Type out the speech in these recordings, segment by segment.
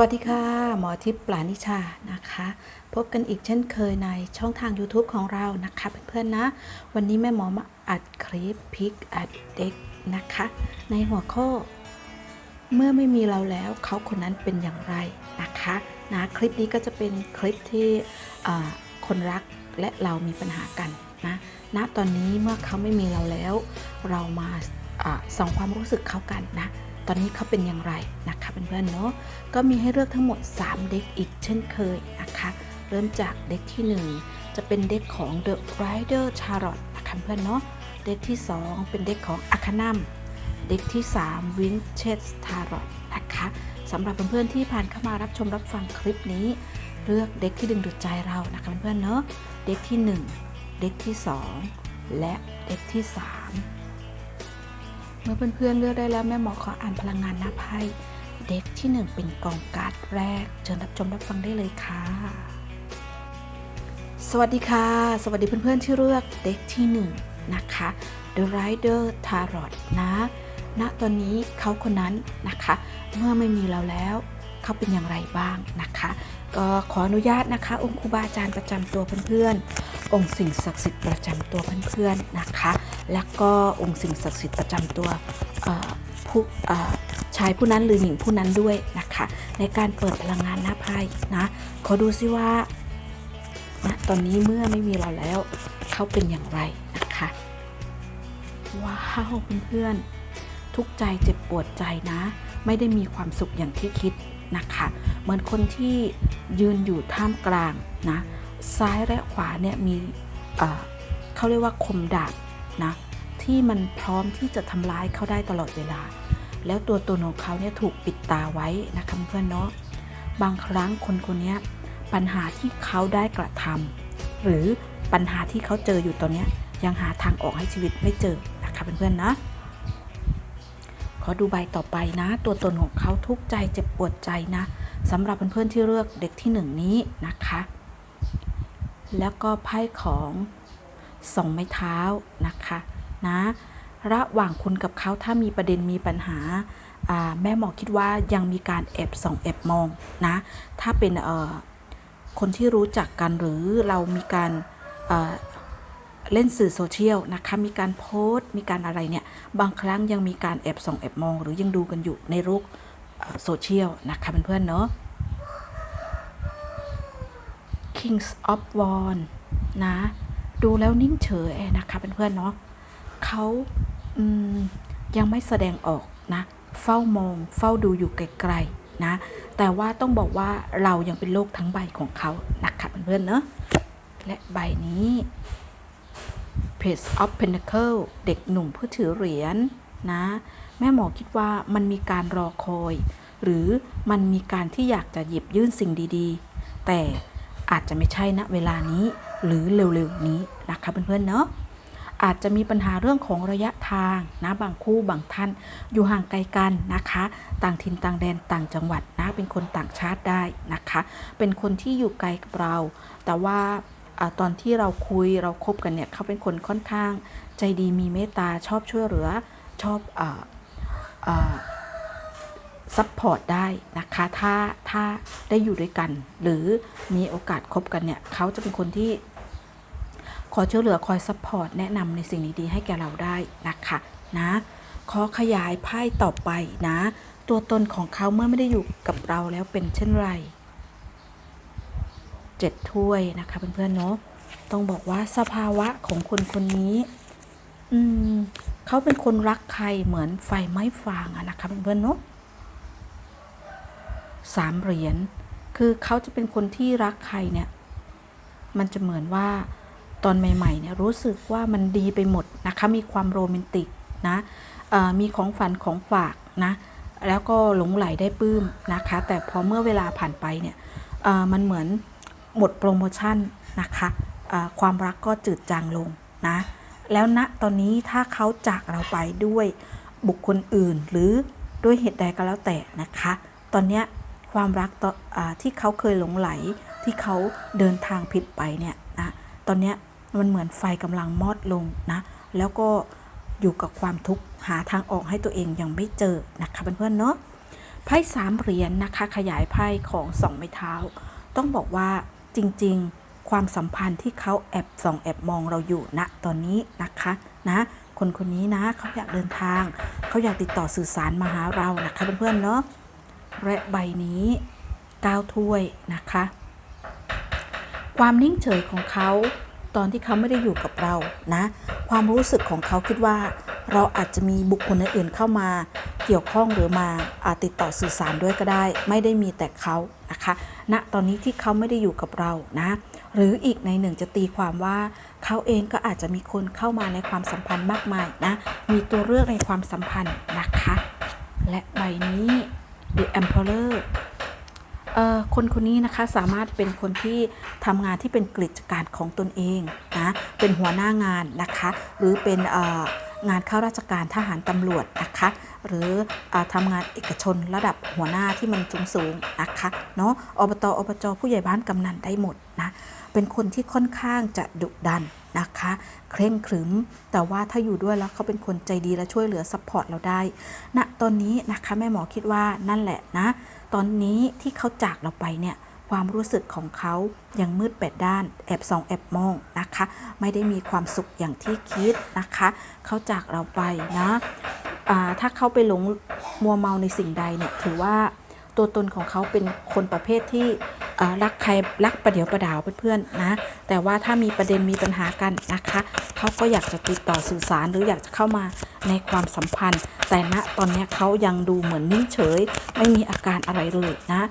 วัสดีค่ะ หมอทิพย์ปลานิชานะคะ พบกันอีกเช่นเคยในช่องทาง YouTube ของเรานะคะเพื่อนๆนะ วันนี้แม่หมอมาอัดคลิปพิกอัดเด็กนะคะ ในหัวข้อ เมื่อไม่มีเราแล้วเขาคนนั้นเป็นอย่างไรนะคะนะคลิปนี้ก็จะเป็นคลิปที่คนรักและเรามีปัญหากันนะณตอนนี้เมื่อเขาไม่มีเราแล้ว เรามาส่องความรู้สึกเขากันนะ ตอนนี้เขาเป็นอย่างไรนะคะเพื่อนๆเนาะก็มีให้เลือกทั้งหมด 3 เด็กอีกเช่นเคยนะคะ เริ่มจากเด็กที่ 1 จะเป็นเด็กของ The Rider Charlotte นะคะเพื่อนเนาะเด็กที่ 2 เป็นเด็กของ a r c a n u m เด็กที่ 3 Winchester Tarot นะคะสำหรับเพื่อนๆที่ผ่านเข้ามารับชมรับฟังคลิปนี้ เลือกเด็กที่ดึงดูดใจเรานะคะเพื่อนๆเนาะเด็กที่ 1 เด็กที่ 2 และเด็กที่ 3 เมื่อเพื่อนๆเลือกได้แล้วแม่หมอขออ่านพลังงานหน้าไพ่เด็กที่ 1 เป็นกองการ์ดแรก เชิญรับชมรับฟังได้เลยค่ะ สวัสดีค่ะ สวัสดีเพื่อนๆที่เลือกเด็กที่ 1 นะคะ The Rider Tarot นะณตอนนี้เขาคนนั้นนะคะ เมื่อไม่มีเราแล้ว เขาเป็นอย่างไรบ้างนะคะ ก็ขออนุญาตนะคะ องค์ครูบาอาจารย์ประจำตัวเพื่อนๆ องค์สิ่งศักดิ์สิทธิ์ประจำตัวเพื่อนๆนะคะ แล้วก็องค์สิ่งศักดิ์สิทธิ์ประจำตัวผู้ชายผู้นั้นหรือหญิงผู้นั้นด้วยนะคะ ในการเปิดพลังงานหน้าไพ่นะขอดูซิว่าณตอนนี้เมื่อไม่มีเราแล้วเขาเป็นอย่างไรนะคะว้าวเพื่อนๆทุกใจเจ็บปวดใจนะ ไม่ได้มีความสุขอย่างที่คิด นะคะ เหมือนคนที่ยืนอยู่ท่ามกลางนะซ้ายและขวาเนี่ยมีเขาเรียกว่าคมดาบนะที่มันพร้อมที่จะทำร้ายเขาได้ตลอดเวลา แล้วตัวตนของเขาเนี่ยถูกปิดตาไว้นะคะเพื่อนเนาะบางครั้งคนคนนี้ปัญหาที่เขาได้กระทำหรือปัญหาที่เขาเจออยู่ตอนนี้ยยังหาทางออกให้ชีวิตไม่เจอนะคะเพื่อนๆนะ ขอดูใบต่อไปนะ ตัวตนของเขาทุกใจเจ็บปวดใจนะสำหรับเพื่อนๆที่เลือกเด็กที่หนึ่งนี้นะคะ แล้วก็ไพ่ของสองไม้เท้านะคะนะระหว่างคุณกับเขาถ้ามีประเด็นมีปัญหาแม่หมอคิดว่ายังมีการแอบส่องแอบมองนะ ถ้าเป็นคนที่รู้จักกันหรือเรามีการ เล่นสื่อโซเชียลนะคะมีการโพสต์มีการอะไรเนี่ยบางครั้งยังมีการแอบส่องแอบมอง หรือยังดูกันอยู่ในรูปโซเชียลนะคะเพื่อนๆเนาะ Kings of w a n นะ ดูแล้วนิ่งเฉยนะคะเพื่อนๆเนาะเขายังไม่แสดงออกนะ เฝ้ามองเฝ้าดูอยู่ไกลๆนะ แต่ว่าต้องบอกว่าเรายังเป็นโลกทั้งใบของเขานะคะเพื่อนๆเนาะและใบนี้ Page of Pentacle เด็กหนุ่มผู้ถือเหรียญนะ แม่หมอคิดว่ามันมีการรอคอย หรือมันมีการที่อยากจะหยิบยื่นสิ่งดีๆ แต่อาจจะไม่ใช่ณเวลานี้หรือเร็วๆนี้นะคะเพื่อนๆเนาะอาจจะมีปัญหาเรื่องของระยะทางนะบางคู่บางท่าน อยู่ห่างไกลกันนะคะ ต่างถิ่นต่างแดนต่างจังหวัดนะเป็นคนต่างชาติได้นะคะ เป็นคนที่อยู่ไกลกับเรา แต่ว่า ตอนที่เราคุยเราคบกันเนี่ยเขาเป็นคนค่อนข้างใจดีมีเมตตาชอบช่วยเหลือชอบซัพพอร์ตได้นะคะถ้าถ้าได้อยู่ด้วยกัน หรือมีโอกาสคบกันเนี่ยเขาจะเป็นคนที่ขอช่วยเหลือคอยซัพพอร์ตแนะนำในสิ่งดีๆให้แก่เราได้นะคะนะขอขยายไพ่ต่อไปนะ ตัวตนของเขาเมื่อไม่ได้อยู่กับเราแล้วเป็นเช่นไร เจ็ดถ้วยนะคะเพื่อนๆเนาะต้องบอกว่าสภาวะของคนคนนี้ อืมเขาเป็นคนรักใครเหมือนไฟไม้ฟางอะนะคะเพื่อนๆเนาะสามเหรียญคือเขาจะเป็นคนที่รักใครเนี่ย มันจะเหมือนว่าตอนใหม่ๆเนี่ยรู้สึกว่ามันดีไปหมดนะคะ มีความโรแมนติกนะมีของฝันของฝากนะ แล้วก็หลงไหลได้ปลื้มนะคะ แต่พอเมื่อเวลาผ่านไปเนี่ยมันเหมือน หมดโปรโมชั่นนะคะความรักก็จืดจางลงนะแล้วณตอนนี้ถ้าเขาจากเราไปด้วยบุคคลอื่น หรือด้วยเหตุใดก็แล้วแต่นะคะ ตอนเนี้ยความรักต่ออที่เขาเคยหลงไหลที่เขาเดินทางผิดไปเนี่ยนะตอนเนี้ยมันเหมือนไฟกำลังมอดลงนะแล้วก็อยู่กับความทุกข์หาทางออกให้ตัวเองยังไม่เจอนะคะเพื่อนๆเนาะไพ่สามเหรียญนะคะขยายไพ่ของสองไม้เท้า ต้องบอกว่า จริง ๆ ความสัมพันธ์ที่เขาแอบส่องแอบมองเราอยู่ณตอนนี้นะคะนะคนคนนี้นะเขาอยากเดินทาง เขาอยากติดต่อสื่อสารมาหาเรานะคะเพื่อนๆเนาะและใบนี้ก้าวถ้วยนะคะ ความนิ่งเฉยของเขาตอนที่เขาไม่ได้อยู่กับเรานะ ความรู้สึกของเขาคิดว่า เราอาจจะมีบุคคลอื่นเข้ามา เกี่ยวข้องหรือมาอาจติดต่อสื่อสารด้วยก็ได้ ไม่ได้มีแต่เขา นะคะณตอนนี้ที่เขาไม่ได้อยู่กับเรานะหรืออีกในหนึ่งจะตีความว่าเขาเองก็อาจจะมีคนเข้ามาในความสัมพันธ์มากมายนะมีตัวเลือกในความสัมพันธ์นะคะ และใบนี้ The Emperor เอ่อคนคนนี้นะคะสามารถเป็นคนที่ทำงานที่เป็นกิจการของตนเองนะเป็นหัวหน้างานนะคะ หรือเป็นเอ่อ งานข้าราชการทหารตำรวจนะคะ หรืออทำงานเอกชนระดับหัวหน้าที่มันสูงสูงนะคะเนาะอบตอบจผู้ใหญ่บ้านกำนันได้หมดนะเป็นคนที่ค่อนข้างจะดุดันนะคะ เคร่งขรึม แต่ว่าถ้าอยู่ด้วยแล้วเขาเป็นคนใจดีและช่วยเหลือซัพพอร์ตเราได้ณตอนนี้นะคะแม่หมอคิดว่านั่นแหละนะ ตอนนี้ที่เขาจากเราไปเนี่ย ความรู้สึกของเขายังมืดแปดด้าน แอบส่องแอบมองนะคะ ไม่ได้มีความสุขอย่างที่คิดนะคะ เขาจากเราไปนะอ่าถ้าเขาไปหลงมัวเมาในสิ่งใดเนี่ยถือว่าตัวตนของเขาเป็นคนประเภทที่รักใครรักประเดี๋ยวประดาวเพื่อนๆนะ แต่ว่าถ้ามีประเด็นมีปัญหากันนะคะ เขาก็อยากจะติดต่อสื่อสารหรืออยากจะเข้ามาในความสัมพันธ์ แต่ณตอนนี้เขายังดูเหมือนนิ่งเฉย ไม่มีอาการอะไรเลยนะ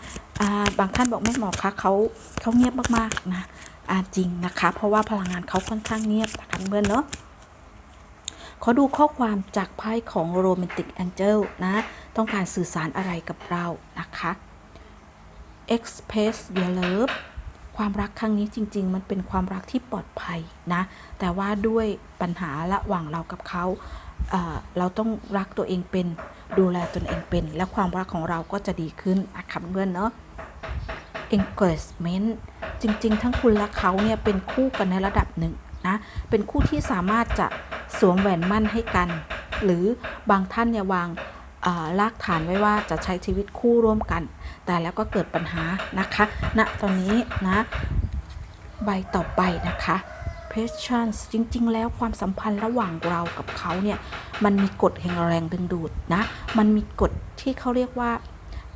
าบางท่านบอกแม่หมอคะเขาเขาเงียบมากๆนะจริงนะคะ เพราะว่าพลังงานเขาค่อนข้างเงียบนะคะเพื่อนเนาะขอดูข้อความจากไพ่ของโรแมนติกแองเจิลนะ ต้องการสื่อสารอะไรกับเรานะคะ express your love ความรักครั้งนี้จริง ๆ มันเป็นความรักที่ปลอดภัยนะ แต่ว่าด้วยปัญหาระหว่างเรากับเขา เราต้องรักตัวเองเป็นดูแลตนเองเป็น และความรักของเราก็จะดีขึ้นนะคะเพื่อนเนาะ engagement จริง ๆ ทั้งคุณและเขาเนี่ยเป็นคู่กันในระดับหนึ่งนะ เป็นคู่ที่สามารถจะสวมแหวนมั่นให้กัน หรือบางท่านเนี่ยวางอ่ารากฐานไว้ว่าจะใช้ชีวิตคู่ร่วมกัน แต่แล้วก็เกิดปัญหานะคะณนะตอนนี้นะ ใบต่อไปนะคะ patience จริง ๆ แล้วความสัมพันธ์ระหว่างเรากับเขาเนี่ย มันมีกฎแห่งแรงดึงดูดนะ มันมีกฎที่เขาเรียกว่า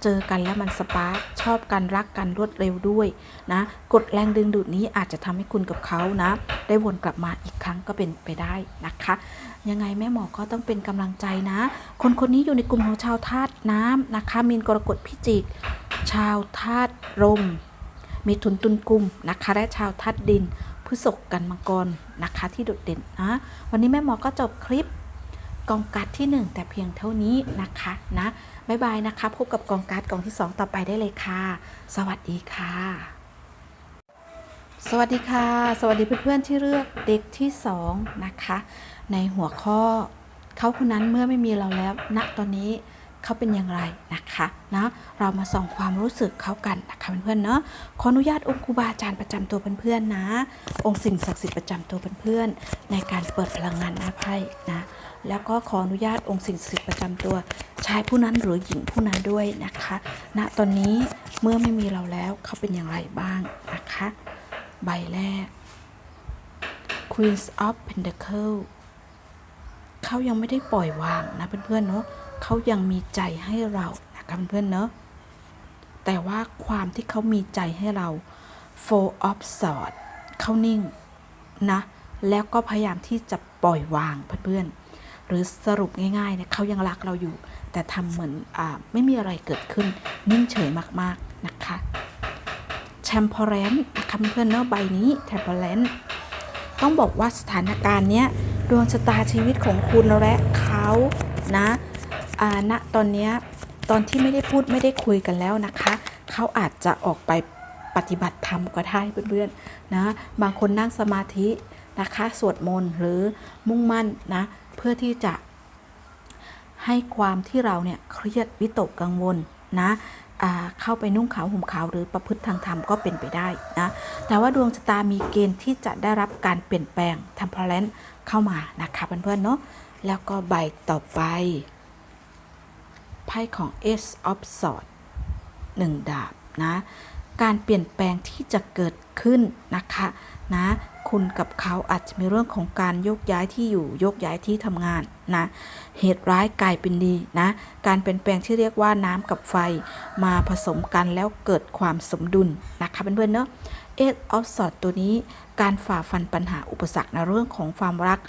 เจอกันแล้วมันสปาร์ชอบกันรักกันรวดเร็วด้วยนะกฎแรงดึงดูดนี้อาจจะทำให้คุณกับเขานะ ได้วนกลับมาอีกครั้งก็เป็นไปได้นะคะ ยังไงแม่หมอก็ต้องเป็นกำลังใจนะ คนคนนี้อยู่ในกลุ่มของชาวธาตุน้ำนะคะมีนกรกฎพิจิก ชาวธาตุลมมีทุนตุนกลุ่มนะคะและชาวธาตุดิน พฤษกกันมังกรนะคะ ที่โดดเด่นนะวันนี้แม่หมอก็จบคลิปกองการ์ดที่ 1 แต่เพียงเท่านี้นะคะนะบ๊ายบายนะคะ พบกับกองการ์ดกองที่ 2 ต่อไปได้เลยค่ะ สวัสดีค่ะ สวัสดีค่ะ สวัสดีเพื่อนๆที่เลือกเด็กที่ 2 นะคะ ในหัวข้อเขาคนนั้นเมื่อไม่มีเราแล้วณตอนนี้ เขาเป็นอย่างไรนะคะนะเรามาส่องความรู้สึกเขากันนะคะเพื่อนๆเนาะขออนุญาตองค์ครูบาอาจารย์ประจำตัวเพื่อนๆนะ องค์สิ่งศักดิ์สิทธิ์ประจำตัวเพื่อนๆในการเปิดพลังงานหน้าไพ่นะแล้วก็ขออนุญาตองค์สิ่งศักดิ์สิทธิ์ประจำตัวชายผู้นั้นหรือหญิงผู้นั้นด้วยนะคะณตอนนี้เมื่อไม่มีเราแล้วเขาเป็นอย่างไรบ้างนะคะ ใบแรก Queen of Pentacle เขายังไม่ได้ปล่อยวางนะเพื่อนๆเนาะ เขายังมีใจให้เรานะคะเพื่อนๆเนาะแต่ว่าความที่เขามีใจให้เรา Four of Swords เขานิ่งนะ แล้วก็พยายามที่จะปล่อยวางเพื่อนๆ หรือสรุปง่ายๆเนี่ยเขายังรักเราอยู่ แต่ทำเหมือนอ่าไม่มีอะไรเกิดขึ้น นิ่งเฉยมากๆนะคะแชมเปอร์แลนนะคะเพื่อนๆเนาะใบนี้แชมเปอร์แลนต้องบอกว่าสถานการณ์เนี้ยดวงชะตาชีวิตของคุณและเขานะ ณตอนนี้ตอนที่ไม่ได้พูดไม่ได้คุยกันแล้วนะคะ เขาอาจจะออกไปปฏิบัติธรรมก็ได้เพื่อนๆนะบางคนนั่งสมาธินะคะสวดมนต์หรือมุ่งมั่นนะเพื่อที่จะให้ความที่เราเนี่ยเครียดวิตกกังวลนะเข้าไปนุ่งขาวห่มขาวหรือประพฤติทางธรรมก็เป็นไปได้นะแต่ว่าดวงชะตามีเกณฑ์ที่จะได้รับการเปลี่ยนแปลงทำพลนเข้ามานะคะเพื่อนๆเนาะแล้วก็ใบต่อไป ไพ่ของ Ace of Swords หนึ่งดาบนะการเปลี่ยนแปลงที่จะเกิดขึ้นนะคะนะคุณกับเขาอาจจะมีเรื่องของการโยกย้ายที่อยู่โยกย้ายที่ทำงานนะเหตุร้ายกลายเป็นดีนะการเปลี่ยนแปลงที่เรียกว่าน้ำกับไฟมาผสมกันแล้วเกิดความสมดุลนะคะเพื่อนๆเนาะ Eight of Swords ตัวนี้ การฝ่าฟันปัญหาอุปสรรคในเรื่องของความรัก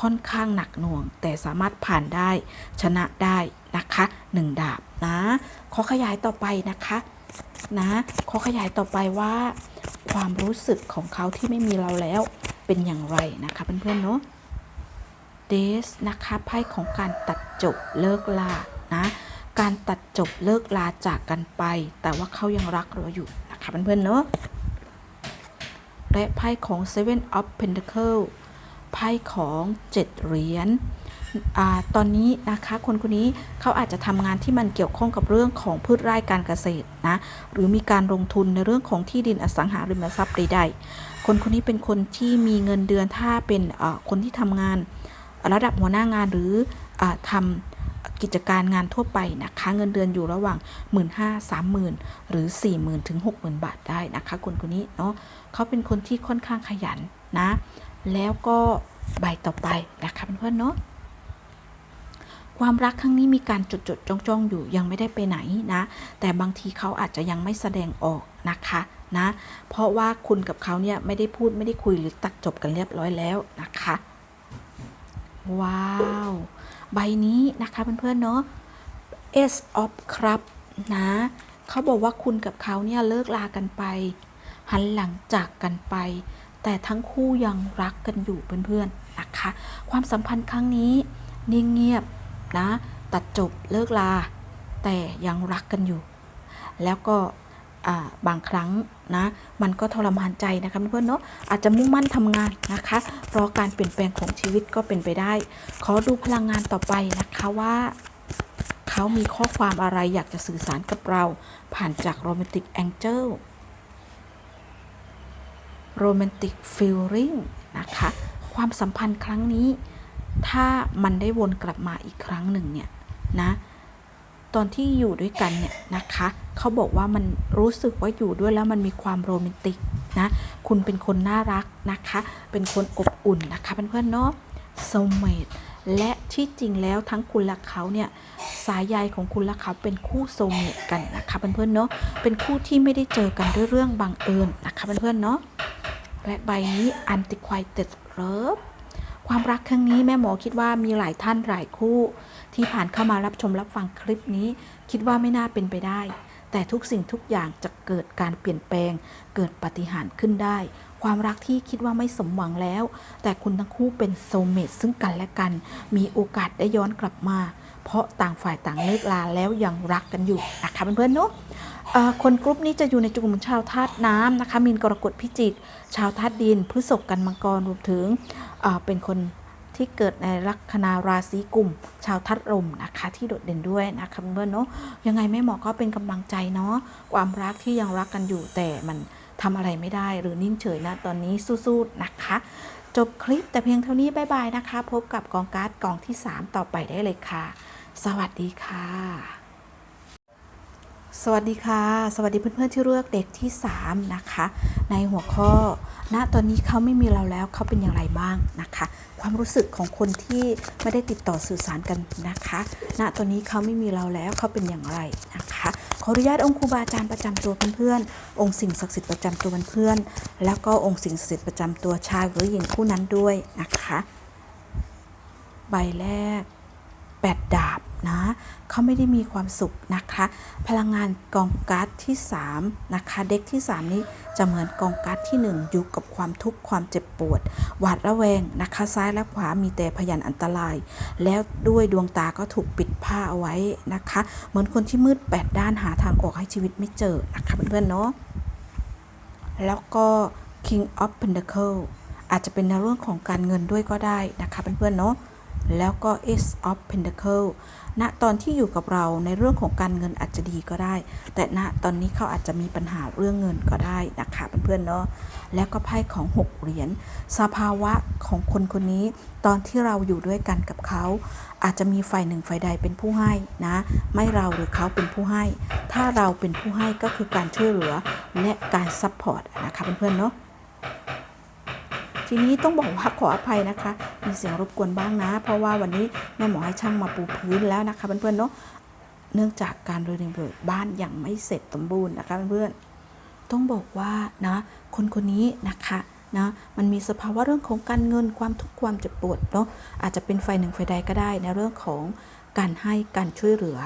ค่อนข้างหนักหน่วง แต่สามารถผ่านได้ชนะได้นะคะหนึ่งดาบนะขอขยายต่อไปนะคะนะขอขยายต่อไปว่า ความรู้สึกของเขาที่ไม่มีเราแล้วเป็นอย่างไรนะคะเพื่อนๆเนาะเดสนะคะไพ่ของการตัดจบเลิกลานะการตัดจบเลิกลาจากกันไป แต่ว่าเขายังรักเราอยู่นะคะเพื่อนๆเนาะ และไพ่ของ Seven of Pentacle ไพ่ของเจ็ดเหรียญตอนนี้นะคะคนคนนี้เขาอาจจะทำงานที่มันเกี่ยวข้องกับเรื่องของพืชไร่การเกษตรนะหรือมีการลงทุนในเรื่องของที่ดินอสังหาริมทรัพย์ใดๆคนคนนี้เป็นคนที่มีเงินเดือนถ้าเป็นคนที่ทำงาน ระดับหัวหน้างานหรืออทำ กิจการงานทั่วไปนะคะ เงินเดือนอยู่ระหว่าง 1 5 0 0 0 30,000หรือ 40,000 ถึง 60,000 บาทได้นะคะคนคนนี้เนาะเขาเป็นคนที่ค่อนข้างขยันนะ แล้วก็ใบต่อไปนะคะเพื่อนๆเนาะความรักครั้งนี้มีการจดจดจ้องจ้องอยู่ยังไม่ได้ไปไหนนะ แต่บางทีเขาอาจจะยังไม่แสดงออกนะคะนะ เพราะว่าคุณกับเขาเนี่ยไม่ได้พูดไม่ได้คุยหรือตัดจบกันเรียบร้อยแล้วนะคะ ว้าว ใบนี้นะคะเพื่อนๆเนาะ Ace of Cup นะเขาบอกว่าคุณกับเขาเนี่ยเลิกลากันไป หันหลังจากกันไป แต่ทั้งคู่ยังรักกันอยู่เพื่อนๆนะคะ ความสัมพันธ์ครั้งนี้นิ่งเงียบนะ ตัดจบเลิกลา แต่ยังรักกันอยู่ แล้วก็ บางครั้งนะมันก็ทรมานใจนะคะเพื่อนๆเนาะอาจจะมุ่งมั่นทำงานนะคะรอการเปลี่ยนแปลงของชีวิตก็เป็นไปได้ ขอดูพลังงานต่อไปนะคะว่าเขามีข้อความอะไรอยากจะสื่อสารกับเรา ผ่านจากโรแมนติกแองเจิลโรแมนติกฟีลลิ่งนะคะ ความสัมพันธ์ครั้งนี้ ถ้ามันได้วนกลับมาอีกครั้งหนึ่งเนี่ยนะ อนที่อยู่ด้วยกันเนี่ยนะคะเขาบอกว่ามันรู้สึกว่าอยู่ด้วยแล้วมันมีความโรแมนติกนะคุณเป็นคนน่ารักนะคะ เป็นคนอบอุ่นนะคะเพื่อนๆเนาะ soulmate และที่จริงแล้วทั้งคุณและเขาเนี่ยสายใยของคุณและเขาเป็นคู่โซเมตกันนะคะเพื่อนๆเนาะเป็นคู่ที่ไม่ได้เจอกันด้วยเรื่องบังเอิญนะคะเพื่อนๆเนาะและใบนี้ Antiquated Love ควา ความรักครั้งนี้แม่หมอคิดว่ามีหลายท่านหลายคู่ ที่ผ่านเข้ามารับชมรับฟังคลิปนี้ คิดว่าไม่น่าเป็นไปได้ แต่ทุกสิ่งทุกอย่างจะเกิดการเปลี่ยนแปลง เกิดปฏิหารขึ้นได้ ความรักที่คิดว่าไม่สมหวังแล้ว แต่คุณทั้งคู่เป็นโซลเมตซึ่งกันและกัน มีโอกาสได้ย้อนกลับมา เพราะต่างฝ่ายต่างเลิกลาแล้วยังรักกันอยู่นะคะเพื่อนๆเนาะเอ่อ คนกลุ่มนี้จะอยู่ในกลุ่มชาวธาตุน้ำนะคะมีนกรกฎพิจิก ชาวธาตุดินพฤษภกันมังกรรวมถึงเป็นคนที่เกิดในลัคนาราศีกลุ่ม ชาวธาตุลมนะคะ ที่โดดเด่นด้วยนะคะเพื่อนเนาะยังไงแม่หมอก็เป็นกำลังใจเนาะความรักที่ยังรักกันอยู่แต่มันทำอะไรไม่ได้หรือนิ่งเฉยนะตอนนี้สู้ๆนะคะ จบคลิปแต่เพียงเท่านี้บ๊ายบายนะคะ พบกับกองการ์ดกองที่ 3 ต่อไปได้เลยค่ะ สวัสดีค่ะ สวัสดีค่ะ สวัสดีเพื่อนๆที่เลือกเด็กที่3นะคะ ในหัวข้อ ณ ตอนนี้เขาไม่มีเราแล้วเขาเป็นอย่างไรบ้างนะคะ ความรู้สึกของคนที่ไม่ได้ติดต่อสื่อสารกันนะคะ ณ ตอนนี้เขาไม่มีเราแล้วเขาเป็นอย่างไรนะคะขออนุญาตองค์ครูบาอาจารย์ประจำตัวเพื่อนๆองค์สิ่งศักดิ์สิทธิ์ประจำตัวเพื่อนๆแล้วก็องค์สิ่งศักดิ์สิทธิ์ประจำตัวชายหรือหญิงคู่นั้นด้วยนะคะ ใบแรก8ดาบ นะเขาไม่ได้มีความสุขนะคะ พลังงานกองการ์ดที่3นะคะเด็กที่ 3 นี้จะเหมือนกองการ์ดที่ 1 อยู่กับความทุกข์ความเจ็บปวด หวาดระแวงนะคะซ้ายและขวามีแต่พยานอันตราย แล้วด้วยดวงตาก็ถูกปิดผ้าเอาไว้นะคะ เหมือนคนที่มืด8ด้านหาทางออกให้ชีวิตไม่เจอนะคะเพื่อนๆเนาะแล้วก็ King of Pentacle อาจจะเป็นในเรื่องของการเงินด้วยก็ได้นะคะเพื่อนๆเนาะ แล้วก็ Ace of Pentacle ณตอนที่อยู่กับเราในเรื่องของการเงินอาจจะดีก็ได้ แต่ณตอนนี้เขาอาจจะมีปัญหาเรื่องเงินก็ได้นะคะเพื่อนๆเนาะแล้วก็ไพ่ของ 6 เหรียญสภาวะของคนคนนี้ ตอนที่เราอยู่ด้วยกันกับเขา อาจจะมีฝ่ายหนึ่งฝ่ายใดเป็นผู้ให้นะ ไม่เราหรือเขาเป็นผู้ให้ ถ้าเราเป็นผู้ให้ก็คือการช่วยเหลือและการซัพพอร์ตนะคะเพื่อนๆเนาะ ทีนี้ต้องบอกว่าขออภัยนะคะ มีเสียงรบกวนบ้างนะ เพราะว่าวันนี้แม่หมอให้ช่างมาปูพื้นแล้วนะคะเพื่อนๆเนาะเนื่องจากการรีโนเวทบ้านยังไม่เสร็จสมบูรณ์นะคะเพื่อนๆต้องบอกว่านะคนคนนี้นะคะนะมันมีสภาวะเรื่องของการเงินความทุกข์ความเจ็บปวดเนาะอาจจะเป็นฝ่ายหนึ่งฝ่ายใดก็ได้ในเรื่องของการให้การช่วยเหลือ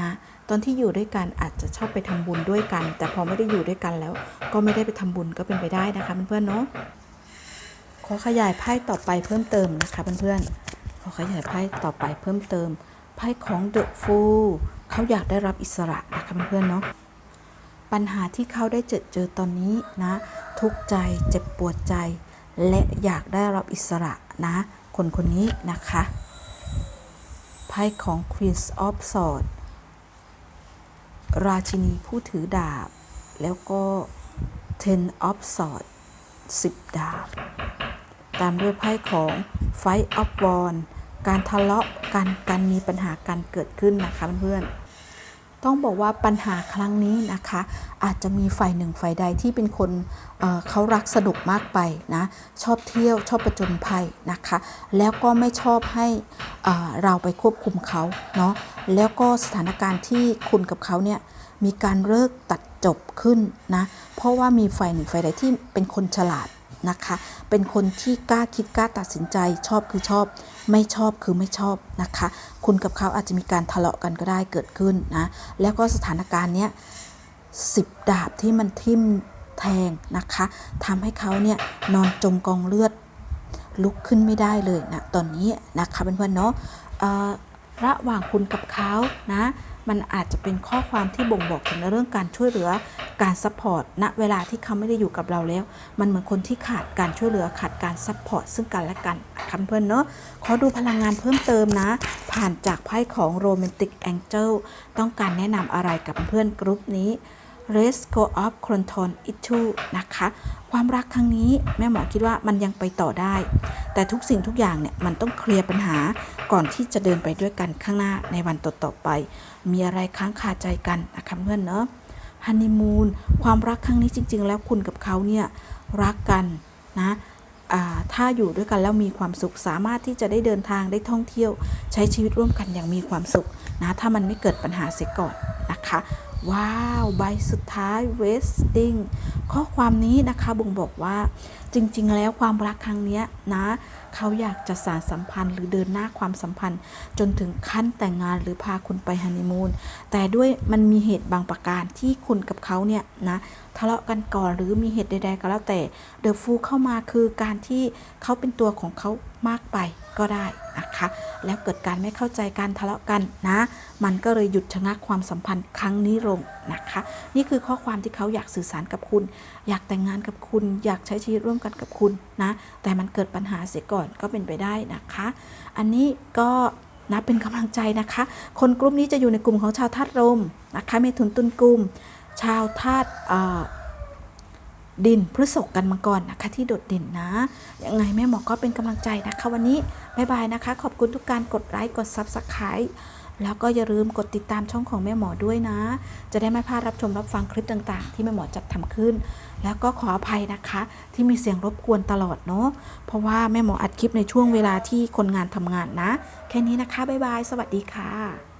นะตอนที่อยู่ด้วยกันอาจจะชอบไปทำบุญด้วยกัน แต่พอไม่ได้อยู่ด้วยกันแล้ว ก็ไม่ได้ไปทำบุญก็เป็นไปได้นะคะเพื่อนๆเนาะ ขอขยายไพ่ต่อไปเพิ่มเติมนะคะเพื่อนๆขอขยายไพ่ต่อไปเพิ่มเติม ไพ่ของ The Fool เขาอยากได้รับอิสระนะคะเพื่อนๆเนาะปัญหาที่เขาได้เจอเจอตอนนี้นะ ทุกใจเจ็บปวดใจ และอยากได้รับอิสระนะ คนคนนี้นะคะไพ่ของ Queen of Swords ราชินีผู้ถือดาบ แล้วก็ Ten of Swords 10 ดาบ ตามด้วยไพ่ของ Fight of w a n การทะเลาะกันการมีปัญหาการเกิดขึ้นนะคะเพื่อนๆต้องบอกว่าปัญหาครั้งนี้นะคะ อาจจะมีฝ่ายหนึ่งฝ่ายใดที่เป็นคนเเขารักสนุกมากไปนะชอบเที่ยวชอบประจนภัยนะคะ แล้วก็ไม่ชอบให้เเราไปควบคุมเขาเนาะแล้วก็สถานการณ์ที่คุณกับเขาเนี่ยมีการเลิกตัดจบขึ้นนะเพราะว่ามีฝ่ายหนึ่งฝ่ายใดที่เป็นคนฉลาด นะคะ เป็นคนที่กล้าคิดกล้าตัดสินใจชอบคือชอบ ไม่ชอบคือไม่ชอบนะคะ คุณกับเขาอาจจะมีการทะเลาะกันก็ได้เกิดขึ้นนะ แล้วก็สถานการณ์เนี้ยสิบดาบที่มันทิ่มแทงนะคะทำให้เขาเนี่ยนอนจมกองเลือดลุกขึ้นไม่ได้เลยนะตอนนี้นะคะเพื่อนๆเนาะระหว่างคุณกับเขานะ มันอาจจะเป็นข้อความที่บ่งบอกถึงในเรื่องการช่วยเหลือการซัพพอร์ตณเวลาที่เขาไม่ได้อยู่กับเราแล้ว มันเหมือนคนที่ขาดการช่วยเหลือขาดการซัพพอร์ตซึ่งกันและกันนะคะเพื่อนเนาะขอดูพลังงานเพิ่มเติมนะ ผ่านจากไพ่ของ Romantic Angel ต้องการแนะนำอะไรกับเพื่อนกรุ๊ปนี้ r e s go of c r o n t o n issue นะคะ ความรักครั้งนี้แม่หมอคิดว่ามันยังไปต่อได้ แต่ทุกสิ่งทุกอย่างเนี่ย มันต้องเคลียร์ปัญหาก่อนที่จะเดินไปด้วยกันข้างหน้าในวันต่อๆไป มีอะไรค้างคาใจกันนะคะเพื่อนเนาะฮันนีมูนความรักครั้งนี้จริง ๆ แล้วคุณกับเขาเนี่ยรักกันนะถ้าอยู่ด้วยกันแล้วมีความสุขสามารถที่จะได้เดินทางได้ท่องเที่ยว ใช้ชีวิตร่วมกันอย่างมีความสุขนะถ้ามันไม่เกิดปัญหาเสียก่อนนะคะ ว้าว ใบสุดท้าย Westing ข้อความนี้นะคะบ่งบอกว่าจริง ๆ แล้วความรักครั้งนี้นะ เขาอยากจะสานสัมพันธ์ หรือเดินหน้าความสัมพันธ์ จนถึงขั้นแต่งงานหรือพาคุณไปฮันนีมูนแต่ด้วยมันมีเหตุบางประการที่คุณกับเขาเนี่ยนะทะเลาะกันก่อนหรือมีเหตุใดๆก็แล้วแต่เดอะฟูเข้ามาคือการที่เขาเป็นตัวของเขามากไป ก็ได้นะคะ แล้วเกิดการไม่เข้าใจการทะเลาะกันนะ มันก็เลยหยุดชะงักความสัมพันธ์ครั้งนี้ลงนะคะ นี่คือข้อความที่เขาอยากสื่อสารกับคุณ อยากแต่งงานกับคุณ อยากใช้ชีวิตร่วมกันกับคุณนะ แต่มันเกิดปัญหาเสียก่อนก็เป็นไปได้นะคะ อันนี้ก็นับเป็นกำลังใจนะคะ คนกลุ่มนี้จะอยู่ในกลุ่มของชาวธาตุลมนะคะเมถุนตุลกลุ่ม ชาวธาตุเอ่อ ดินพฤษกกันมาก่อนะคะ ที่โดดเด่นนะ ยังไงแม่หมอก็เป็นกำลังใจนะคะ วันนี้บายบายนะคะ ขอบคุณทุกการกดไลค์กด Subscribe แล้วก็อย่าลืมกดติดตามช่องของแม่หมอด้วยนะ จะได้ไม่พลาดรับชมรับฟังคลิปต่างๆ ที่แม่หมอจัดทำขึ้น แล้วก็ขออภัยนะคะ ที่มีเสียงรบกวนตลอดเนาะเพราะว่าแม่หมออัดคลิปในช่วงเวลาที่คนงานทำงานนะ แค่นี้นะคะบ๊ายบาย สวัสดีค่ะ